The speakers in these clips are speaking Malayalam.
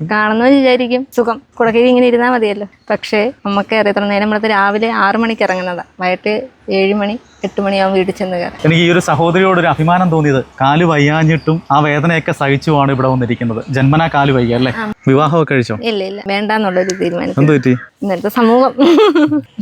കാണുന്നവർ വിചാരിക്കും. സുഖം. കുടക്കീഴി ഇങ്ങനെ ഇരുന്നാൽ മതിയല്ലോ. പക്ഷേ നമുക്ക് അറിയത്ര നേരം നമ്മളത് രാവിലെ ആറ് മണിക്ക് ഇറങ്ങുന്നതാ. വൈകിട്ട് ഏഴ് മണി എട്ട് മണിയാവും വീട്ടിൽ ചെന്ന് കയറാം എനിക്ക് ഈ ഒരു സഹോദരിയോട് ഒരു അഭിമാനം തോന്നിയത് കാൽ വയ്യാഞ്ഞിട്ടും ആ വേദനയൊക്കെ സഹിച്ചുമാണ് ഇവിടെ വന്നിരിക്കുന്നത്. ജന്മനാ കാൽ വയ്യ അല്ലേ? വിവാഹമൊക്കെ കഴിച്ചോ? ഇല്ല ഇല്ല. വേണ്ടാന്നുള്ളൊരു തീരുമാനം എന്ത് പറ്റി? ഇന്നത്തെ സമൂഹം.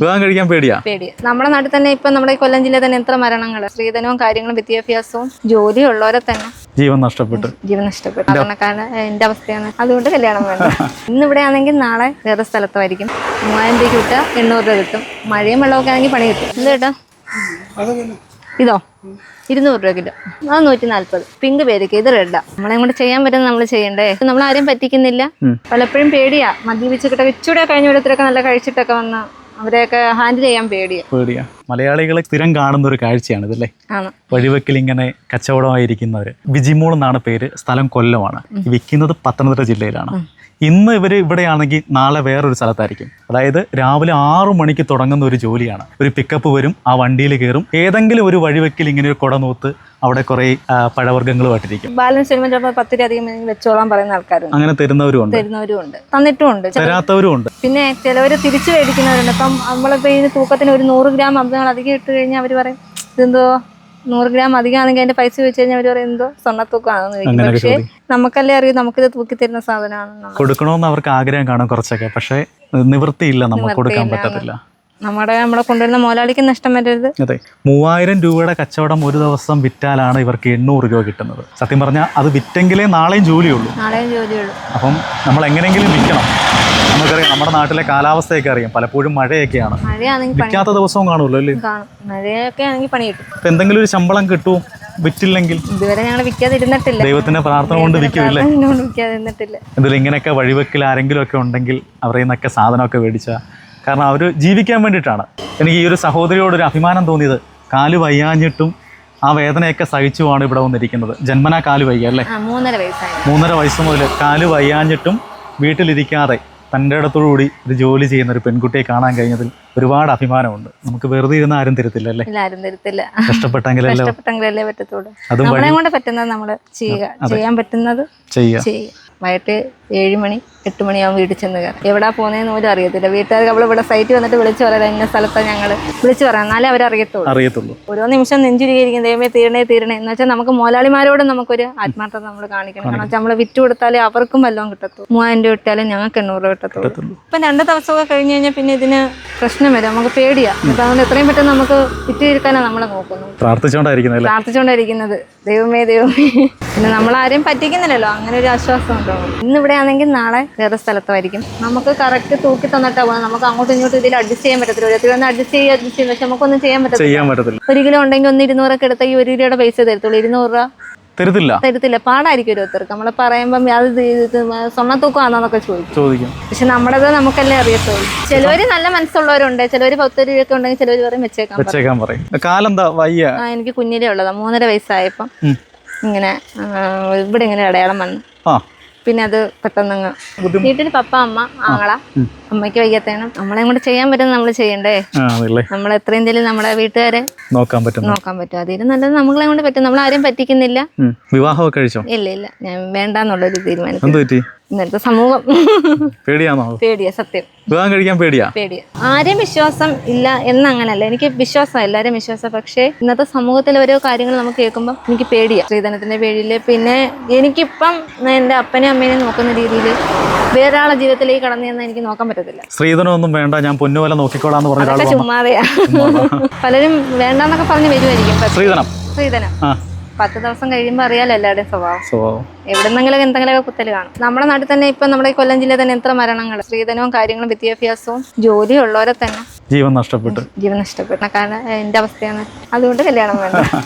വിവാഹം കഴിക്കാൻ പേടിയാ? പേടിയാ. നമ്മുടെ നാട്ടിൽ തന്നെ ഇപ്പൊ നമ്മുടെ കൊല്ലം ജില്ലയിൽ തന്നെ എത്ര മരണങ്ങൾ സ്ത്രീധനവും കാര്യങ്ങളും വിദ്യാഭ്യാസവും ജോലിയുള്ളവരെ തന്നെ ജീവൻ നഷ്ടപ്പെട്ടു. ജീവൻ നഷ്ടപ്പെട്ടു. കാരണക്കാരൻ എന്റെ അവസ്ഥയാണ്. അതുകൊണ്ട് കല്യാണം വേണ്ട. ഇന്നിവിടെ ആണെങ്കിൽ നാളെ വേറെ സ്ഥലത്തായിരിക്കും. മൂവായിരം രൂപയ്ക്ക് വിട്ടാൽ എണ്ണൂറ് രൂപ കിട്ടും. മഴയും വെള്ളമൊക്കെ ആണെങ്കിൽ പണി കിട്ടും. എന്ത് കേട്ടോ? ഇതോ? ഇരുന്നൂറ് രൂപ കിലോ അത് നൂറ്റി നാല്പത് പിങ്ക് പേരയ്ക്ക് ഇത് റെഡാ. നമ്മളെ കൊണ്ട് ചെയ്യാൻ പറ്റുന്ന നമ്മൾ ചെയ്യണ്ടേ? നമ്മൾ ആരും പറ്റിക്കുന്നില്ല. പലപ്പോഴും പേടിയാ. മദ്യപിച്ചിട്ടൊക്കെ ഇച്ചൂടെ കഴിഞ്ഞ വിടത്തിലൊക്കെ നല്ല കഴിച്ചിട്ടൊക്കെ വന്ന അവരെയൊക്കെ ഹാൻഡിൽ ചെയ്യാൻ പേടിയാ. പേടിയാ. മലയാളികളെ സ്ഥിരം കാണുന്ന ഒരു കാഴ്ചയാണ് ഇതല്ലേ വഴിവെക്കിൽ ഇങ്ങനെ കച്ചവടമായിരിക്കുന്നവർ ബിജിമോൾ എന്നാണ് പേര് സ്ഥലം കൊല്ലമാണ്. വിൽക്കുന്നത് പത്തനംതിട്ട ജില്ലയിലാണ്. ഇന്ന് ഇവർ ഇവിടെയാണെങ്കിൽ നാളെ വേറൊരു സ്ഥലത്തായിരിക്കും. അതായത് രാവിലെ ആറു മണിക്ക് തുടങ്ങുന്ന ഒരു ജോലിയാണ്. ഒരു പിക്കപ്പ് വരും ആ വണ്ടിയിൽ കയറും. ഏതെങ്കിലും ഒരു വഴിവെക്കിൽ ഇങ്ങനെ ഒരു കുട നൂത്ത് അവിടെ കുറെ പഴവർഗങ്ങളുമായിട്ടിരിക്കും. ബാലൻസ് വരുമ്പോൾ ചിലപ്പോൾ വെച്ചോളാൻ പറയുന്ന ആൾക്കാരുണ്ട്. അങ്ങനെ തരുന്നവരും ഉണ്ട്. തരുന്നവരും ഉണ്ട്. തന്നിട്ടും ഉണ്ട് തരാത്തവരും ഉണ്ട്. പിന്നെ ചിലവർ തിരിച്ചു മേടിക്കുന്നവരുണ്ട്. ഇപ്പം നമ്മളിപ്പോൾ ഈ തൂക്കത്തിന് ഒരു നൂറ് ഗ്രാം അമ്പങ്ങൾ അധികം ഇട്ട് കഴിഞ്ഞാൽ അവർ പറയും ഇതെന്തോ നൂറ് ഗ്രാം അധികം ആണെങ്കിൽ അതിന്റെ പൈസ ചോദിച്ചു കഴിഞ്ഞാൽ അവർ പറയും എന്തോ സ്വർണത്തൂക്കമാണെന്ന് ചോദിക്കും. പക്ഷേ നമുക്കല്ലേ അറിയാം നമുക്കിത് തൂക്കി തരുന്ന സാധനമാണ് കൊടുക്കണമെന്ന് അവർക്ക് ആഗ്രഹം കാണും കുറച്ചൊക്കെ പക്ഷേ നിവൃത്തിയില്ല നമുക്ക് കൊടുക്കാൻ പറ്റത്തില്ല. നമ്മുടെ നമ്മളെ കൊണ്ടുവരുന്ന മുതലാളിക്ക് നഷ്ടം വരരുത്. അതെ മൂവായിരം രൂപയുടെ കച്ചവടം ഒരു ദിവസം വിറ്റാലാണ് ഇവർക്ക് എണ്ണൂറ് രൂപ കിട്ടുന്നത്. സത്യം പറഞ്ഞാൽ അത് വിറ്റെങ്കിലേ നാളെയും ജോലിയുള്ളൂ. നാളെയും ജോലിയുള്ളൂ. അപ്പം നമ്മൾ എങ്ങനെയെങ്കിലും വിൽക്കണം. നമുക്കറിയാം നമ്മുടെ നാട്ടിലെ കാലാവസ്ഥയൊക്കെ അറിയാം. പലപ്പോഴും മഴയൊക്കെയാണ്. വിൽക്കാത്ത ദിവസവും കാണുമല്ലോ അല്ലേ? മഴയൊക്കെ ആണെങ്കിൽ പണി കിട്ടും. ഇപ്പം എന്തെങ്കിലും ഒരു ശമ്പളം കിട്ടുമോ വിറ്റില്ലെങ്കിൽ? ഇതുവരെ ഞങ്ങൾ വിൽക്കാതിരുന്നിട്ടില്ല. ദൈവത്തിന്റെ പ്രാർത്ഥന കൊണ്ട് വിൽക്കില്ലേ എന്തെങ്കിലും ഇങ്ങനെയൊക്കെ വഴിവെക്കിൽ ആരെങ്കിലും ഒക്കെ ഉണ്ടെങ്കിൽ അവരെ നിന്നൊക്കെ സാധനമൊക്കെ മേടിച്ച. കാരണം അവർ ജീവിക്കാൻ വേണ്ടിയിട്ടാണ്. എനിക്ക് ഈ ഒരു സഹോദരിയോട് ഒരു അഭിമാനം തോന്നിയത്. കാൽ വയ്യാഞ്ഞിട്ടും ആ വേദനയൊക്കെ സഹിച്ചുമാണ് ഇവിടെ വന്നിരിക്കുന്നത്. ജന്മനാ കാൽ വയ്യ അല്ലേ? മൂന്നര വയസ്സായി. മൂന്നര വയസ്സ് മുതൽ കാൽ വയ്യാഞ്ഞിട്ടും വീട്ടിലിരിക്കാതെ തന്റെ ഇടത്തോടുകൂടി ഒരു ജോലി ചെയ്യുന്ന ഒരു പെൺകുട്ടിയെ കാണാൻ കഴിഞ്ഞതിൽ ഒരുപാട് അഭിമാനമുണ്ട്. നമുക്ക് വെറുതെ ഇരുന്ന് ആരും തരത്തില്ല അല്ലേ? ആരും തരത്തില്ല. കഷ്ടപ്പെട്ടെങ്കിലല്ലേ? കഷ്ടപ്പെട്ടെങ്കിലല്ലേ പറ്റത്തുള്ളൂ. അതും നമ്മളെ കൊണ്ട് പറ്റുന്നത് നമ്മൾ ചെയ്യുക. ചെയ്യാൻ പറ്റുന്നത് ചെയ്യുക വൈകിട്ട് ഏഴ് മണി എട്ട് മണിയാകുമ്പോൾ വീട്ടിൽ ചെന്ന് കയറാം എവിടെ പോകുന്നതെന്ന് പോലും അറിയത്തില്ല. വീട്ടുകാർക്ക് അവൾ ഇവിടെ സൈറ്റ് വന്നിട്ട് വിളിച്ചു പറയാം ഇന്ന സ്ഥലത്താണ് ഞങ്ങൾ വിളിച്ചു പറയാം എന്നാലേ അവരറിയത്തുള്ളൂ അറിയത്തുള്ളൂ. ഓരോ നിമിഷം നെഞ്ചുരിയിരിക്കും ദൈവമേ തീരണേ തീരണേ. എന്ന് വെച്ചാൽ നമുക്ക് മോലാളിമാരോട് നമുക്കൊരു ആത്മാർത്ഥത നമ്മൾ കാണിക്കണം. കാരണം വെച്ചാൽ നമ്മൾ വിറ്റ് കൊടുത്താലേ അവർക്കും വല്ലതും കിട്ടത്തുള്ളൂ. മൂവായിരം രൂപ ഇട്ടാലും ഞങ്ങൾക്ക് എണ്ണൂറ് രൂപ കിട്ടത്തുള്ളൂ. ഇപ്പം രണ്ട് ദിവസമൊക്കെ കഴിഞ്ഞ് കഴിഞ്ഞാൽ പിന്നെ ഇതിന് പ്രശ്നം വരും. നമുക്ക് പേടിയാണ് അപ്പം അതുകൊണ്ട് എത്രയും പെട്ടെന്ന് നമുക്ക് വിറ്റ് തീർക്കാനാണ് നമ്മൾ നോക്കുന്നത്. പ്രാർത്ഥിച്ചുകൊണ്ടായിരിക്കുന്നത് പ്രാർത്ഥിച്ചോണ്ടായിരിക്കുന്നത്. ദൈവമേ ദൈവമേ. പിന്നെ നമ്മളാരെയും പറ്റിക്കുന്നില്ലല്ലോ. അങ്ങനെ ഒരു ആശ്വാസം ഉണ്ടാവും ഇന്നിവിടെ ആണെങ്കിൽ നാളെ വേറെ സ്ഥലത്തായിരിക്കും. നമുക്ക് കറക്റ്റ് തൂക്കി തന്നിട്ടാ പോകുന്നത് നമുക്ക് അങ്ങോട്ടും ഇങ്ങോട്ടും ഇതിൽ അഡ്ജസ്റ്റ് ചെയ്യാൻ പറ്റത്തില്ല. ഒരു ഒന്ന് അഡ്ജസ്റ്റ് ചെയ്യുക അഡ്ജസ്റ്റ് ചെയ്യുന്ന പക്ഷെ നമുക്കൊന്നും ചെയ്യാൻ പറ്റത്തില്ല. ഒരു കിലോ ഉണ്ടെങ്കിൽ ഒന്ന് ഇരുന്നൂറൊക്കെ എടുത്താൽ ഈ ഒരു കിലോയുടെ പൈസ തരത്തുള്ളൂ. ഇരുന്നൂറ് രൂപ തരത്തില്ല. തരത്തില്ല. പാടായിരിക്കും ഓരോരുത്തർക്ക് നമ്മൾ പറയുമ്പം അത് സ്വർണത്തൂക്കമാണെന്നൊക്കെ ചോദിക്കും. ചോദിക്കും. പക്ഷെ നമ്മുടേത് നമുക്കല്ലേ അറിയത്തുള്ളൂ. ചിലവര് നല്ല മനസ്സുള്ളവരുണ്ട്. ചിലവര് പത്ത് രൂപയൊക്കെ ഉണ്ടെങ്കിൽ ചിലവര് പറയും വെച്ചേക്കാം. വെച്ചേക്കാൻ പറയും. കാലെന്താ വയ്യ. ആ എനിക്ക് കുഞ്ഞിലേ ഉള്ളതാ. മൂന്നര വയസ്സായപ്പം ഇങ്ങനെ ഇവിടെ ഇങ്ങനെ അടയാളം വന്നു. ആ. പിന്നെ അത് പെട്ടെന്ന് വീട്ടിന് വീട്ടിൽ പപ്പ അമ്മ ആങ്ങള. അമ്മയ്ക്ക് വയ്യാത്തേണം നമ്മളെ കൂടെ ചെയ്യാൻ പറ്റുന്ന നമ്മൾ ചെയ്യണ്ടേ? നമ്മൾ എത്രയും എന്തെങ്കിലും നമ്മുടെ വീട്ടുകാരെ നോക്കാൻ പറ്റും നോക്കാൻ പറ്റും. അതിന് നല്ലത് നമ്മളെ കൊണ്ട് പറ്റും. നമ്മൾ ആരെയും പറ്റിക്കുന്നില്ല. വിവാഹമൊക്കെ കഴിച്ചോ? ഇല്ല ഇല്ല. ഞാൻ വേണ്ടെന്നുള്ളൊരു തീരുമാനം പറ്റി? ഇന്നത്തെ സമൂഹം. പേടിയാണോ? പേടിയാ സത്യം. വിവാഹം കഴിക്കാൻ പേടിയാ? പേടിയാ. ആരെയും വിശ്വാസം ഇല്ല എന്നങ്ങനല്ല. എനിക്ക് വിശ്വാസം എല്ലാരും വിശ്വാസം. പക്ഷേ ഇന്നത്തെ സമൂഹത്തിൽ ഓരോ കാര്യങ്ങൾ നമുക്ക് കേൾക്കുമ്പോൾ എനിക്ക് പേടിയാ. സ്ത്രീധനത്തിന്റെ പേടിയിൽ പിന്നെ എനിക്കിപ്പം എന്റെ അപ്പനെയും അമ്മേനെയും നോക്കുന്ന രീതിയിൽ വേറൊരാളെ ജീവിതത്തിലേക്ക് കടന്നു എന്ന് എനിക്ക് നോക്കാൻ പറ്റത്തില്ല. സ്ത്രീധനമൊന്നും വേണ്ട ഞാൻ പൊന്നുപോലെ നോക്കിക്കോളാന്ന് പറഞ്ഞ ചുമ്മാതെയാ. പലരും വേണ്ടെന്നൊക്കെ പറഞ്ഞ് വരുമായിരിക്കും സ്ത്രീധനം സ്ത്രീധനം പത്ത് ദിവസം കഴിയുമ്പോൾ അറിയാലോ എല്ലാവരുടെയും സ്വഭാവം. സ്വഭാവം. എവിടെന്നെങ്കിലും എന്തെങ്കിലുമൊക്കെ കുത്തൽ കാണും. നമ്മുടെ നാട്ടിൽ തന്നെ ഇപ്പം നമ്മുടെ കൊല്ലം ജില്ലയിൽ തന്നെ എത്ര മരണങ്ങൾ സ്ത്രീധനവും കാര്യങ്ങളും വിദ്യാഭ്യാസവും ജോലിയുള്ളവരെ തന്നെ. ജീവൻ നഷ്ടപ്പെട്ടു. ജീവൻ നഷ്ടപ്പെട്ട. കാരണം എന്റെ അവസ്ഥയാണ്. അതുകൊണ്ട് കല്യാണം വേണ്ട.